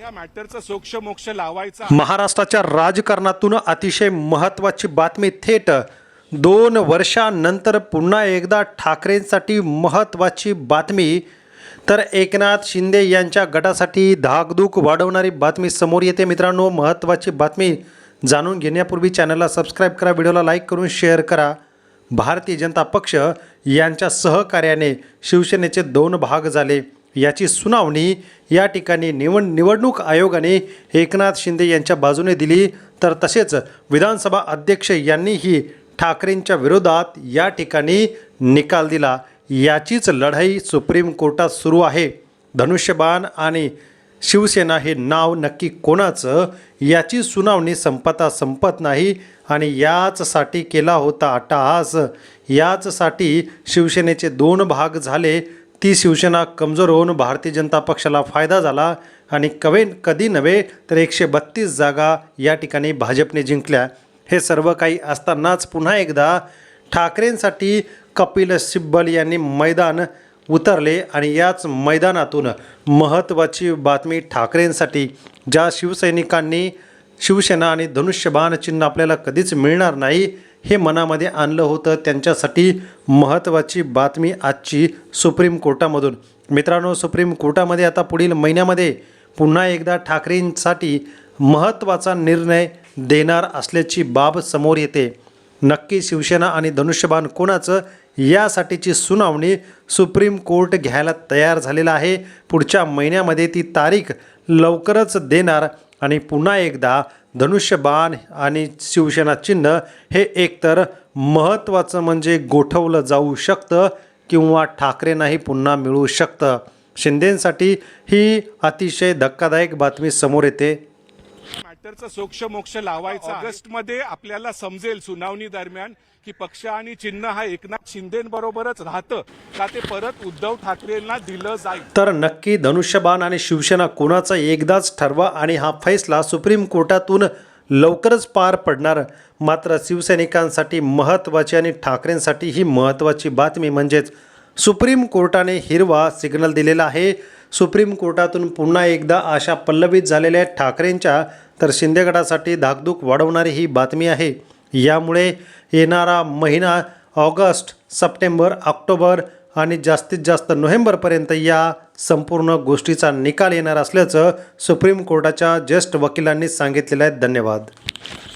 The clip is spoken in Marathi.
या मॅटरचा सोक्ष मोक्ष लावायचा महाराष्ट्राच्या राजकारणातून अतिशय महत्त्वाची बातमी थेट दोन वर्षानंतर पुन्हा एकदा ठाकरेंसाठी महत्त्वाची बातमी. तर एकनाथ शिंदे यांच्या गटासाठी धाकधूक वाढवणारी बातमी समोर येते. मित्रांनो महत्त्वाची बातमी जाणून घेण्यापूर्वी चॅनलला सबस्क्राईब करा व्हिडिओला लाईक करून शेअर करा. भारतीय जनता पक्ष यांच्या सहकार्याने शिवसेनेचे दोन भाग झाले. याची सुनावणी या ठिकाणी निवड निवडणूक आयोगाने एकनाथ शिंदे यांच्या बाजूने दिली. तर तसेच विधानसभा अध्यक्ष यांनीही ठाकरेंच्या विरोधात या ठिकाणी निकाल दिला. याचीच लढाई सुप्रीम कोर्टात सुरू आहे. धनुष्यबाण आणि शिवसेना हे नाव नक्की कोणाचं? याची सुनावणी संपता संपत नाही आणि याचसाठी केला होता अट्टहास याचसाठी शिवसेनेचे दोन भाग झाले. ती शिवसेना कमजोर होऊन भारतीय जनता पक्षाला फायदा झाला. आणि कवे कधी नव्हे तर एकशे बत्तीस जागा या ठिकाणी भाजपने जिंकल्या. हे सर्व काही असतानाच पुन्हा एकदा ठाकरेंसाठी कपिल सिब्बल यांनी मैदान उतरले. आणि याच मैदानातून महत्त्वाची बातमी ठाकरेंसाठी ज्या शिवसैनिकांनी शिवसेना आणि धनुष्यबाण चिन्ह आपल्याला कधीच मिळणार नाही हे मनामध्ये आणलं होतं. त्यांच्यासाठी महत्त्वाची बातमी आजची सुप्रीम कोर्टामधून. मित्रांनो सुप्रीम कोर्टामध्ये आता पुढील महिन्यामध्ये पुन्हा एकदा ठाकरेंसाठी महत्त्वाचा निर्णय देणार असल्याची बाब समोर येते. नक्की शिवसेना आणि धनुष्यबाण कोणाचं यासाठीची सुनावणी सुप्रीम कोर्ट घ्यायला तयार झालेला आहे. पुढच्या महिन्यामध्ये ती तारीख लवकरच देणार आणि पुन्हा एकदा धनुष्यबाण आणि शिवसेना चिन्ह हे एकतर महत्त्वाचं म्हणजे गोठवलं जाऊ शकतं किंवा ठाकरेंनाही पुन्हा मिळू शकतं. शिंदेंसाठी ही अतिशय धक्कादायक बातमी समोर येते. नंतरचा सोक्ष मोक्ष लावायचा ऑगस्टमध्ये आपल्याला समजेल सुनावणी दरम्यान की पक्ष आणि चिन्ह हा एकनाथ शिंदेबरोबरच राहतं का ते परत उद्धव ठाकरेंना दिलं जाईल. तर नक्की धनुष्यबाण आणि शिवसेना कोणाचा एकदाच ठरवा आणि हा फैसला सुप्रीम कोर्टातून लवकरच पार पडणार. मात्र शिवसैनिकांसाठी महत्त्वाची आणि ठाकरेंसाठी ही महत्त्वाची बातमी म्हणजेच सुप्रीम कोर्टाने हिरवा सिग्नल दिलेला आहे. सुप्रीम कोर्टातून पुन्हा एकदा आशा पल्लवित झालेल्या ठाकरेंच्या तर शिंदेगडासाठी धाकधूक वाढवणारी ही बातमी आहे. यामुळे येणारा महिना ऑगस्ट सप्टेंबर ऑक्टोबर आणि जास्तीत जास्त नोव्हेंबरपर्यंत या संपूर्ण गोष्टीचा निकाल येणार असल्याचं सुप्रीम कोर्टाच्या ज्येष्ठ वकिलांनी सांगितलेलं आहे. धन्यवाद.